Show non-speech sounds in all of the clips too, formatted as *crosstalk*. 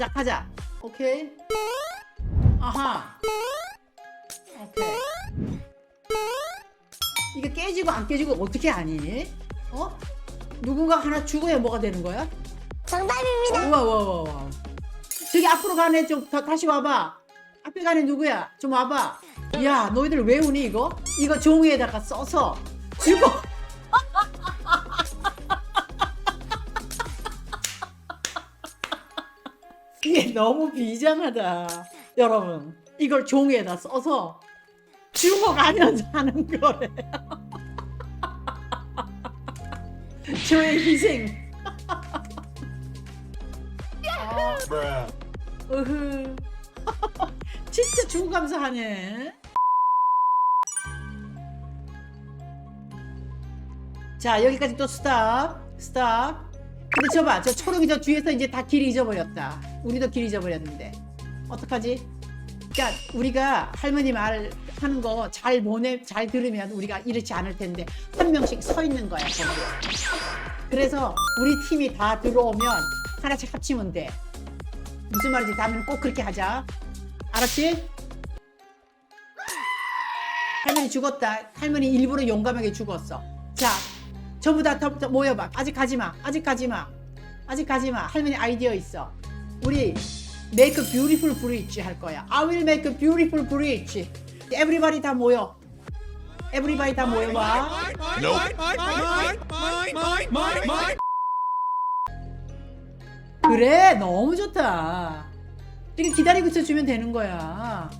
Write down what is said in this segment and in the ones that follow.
자 가자. 오케이? 아하. 오케이. 이게 깨지고 안 깨지고 어떻게 아니? 어? 누군가 하나 죽어야 뭐가 되는 거야? 정답입니다. 우와 우와 우와 우와. 저기 앞으로 가네. 좀 다, 다시 와봐. 앞에 가네 누구야? 좀 와봐. 야 너희들 왜 우니 이거? 이거 종이에다가 써서. 죽어 이게 *laughs* 너무 비장하다 여러분 이걸 종이에다 써서 죽어가면서 하는 거래 저의 희생. *laughs* 으흐. *laughs* 진짜 죽어가면서 하네. 자 여기까지 또 스탑 스탑. 근데 저봐 저 초록이 저 뒤에서 이제 다 길 잊어버렸다. 우리도 길 잊어버렸는데 어떡하지? 그러니까 우리가 할머니 말 하는 거 잘 보내 잘 들으면 우리가 이렇지 않을 텐데 한 명씩 서 있는 거야 거기. 그래서 우리 팀이 다 들어오면 하나씩 합치면 돼. 무슨 말인지 다음에는 꼭 그렇게 하자. 알았지? 할머니 죽었다. 할머니 일부러 용감하게 죽었어. 자, 전부 다, 다, 다 모여봐. 아직 가지 마. 아직 가지 마. 아직 가지 마. 할머니 아이디어 있어. 우리 make a beautiful bridge 할 거야. I will make a beautiful bridge. Everybody 다 모여. Everybody 다 모여봐. 그래, 너무 좋다. 이렇게 기다리고 있어주면 되는 거야.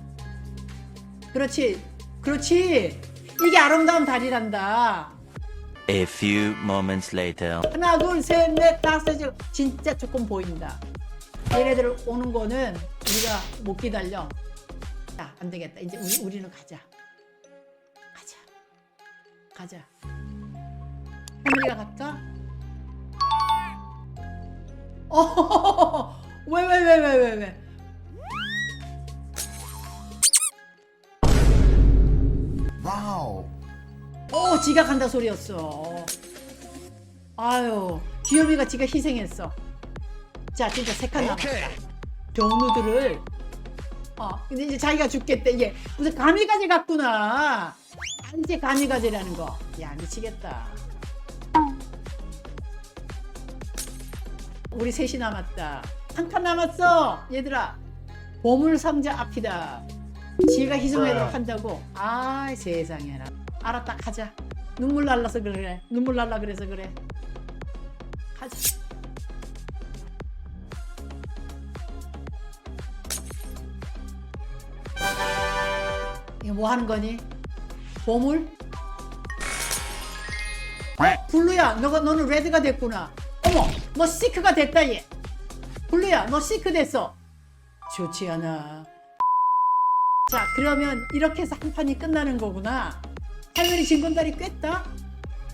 그렇지, 그렇지. 이게 아름다운 다리란다. A few moments later. 하나, 둘, 셋, 넷, 다섯, 여섯. 진짜 조금 보인다. 얘네들 오는 거는 우리가 못 기다려. 자, 안 되겠다. 이제 우리, 우리는 가자. 가자. 가자. 할머니가 갈까? 어, *laughs* 왜, 왜, 왜, 왜, 왜, 왜? 어, 지가 간다 소리였어. 아유, 귀요미가 지가 희생했어. 자, 진짜 세 칸 남았다. 종우들을 어, 근데 이제 자기가 죽겠대. 얘 무슨 가미가지 같구나. 이제 가미가지라는 거. 야, 미치겠다. 우리 셋이 남았다. 한 칸 남았어. 얘들아. 보물 상자 앞이다. 지가 희생하도록 한다고. 아, 세상에나. 알았다. 가자. 눈물 날라서 그래. 눈물 날라 그래서 그래. 가자. 이거 뭐 하는 거니? 보물? 어? 블루야, 너가 너는 레드가 됐구나. 어머, 너 시크가 됐다 얘. 블루야, 너 시크 됐어. 좋지 않아. 자, 그러면 이렇게 해서 한 판이 끝나는 거구나. 할머니 진검다리 꿰다?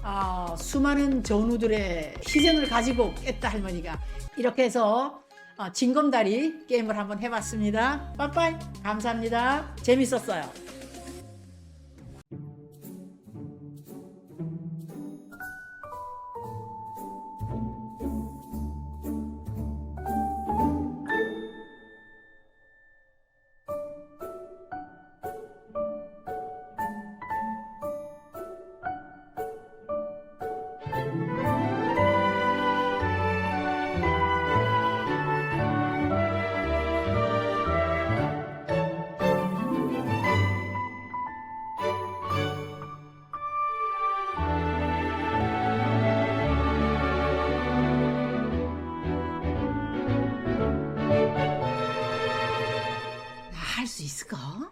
아, 수많은 전우들의 희생을 가지고 깼다 할머니가. 이렇게 해서 어, 진검다리 게임을 한번 해봤습니다. 빠빠이. 감사합니다. 재밌었어요. ですか？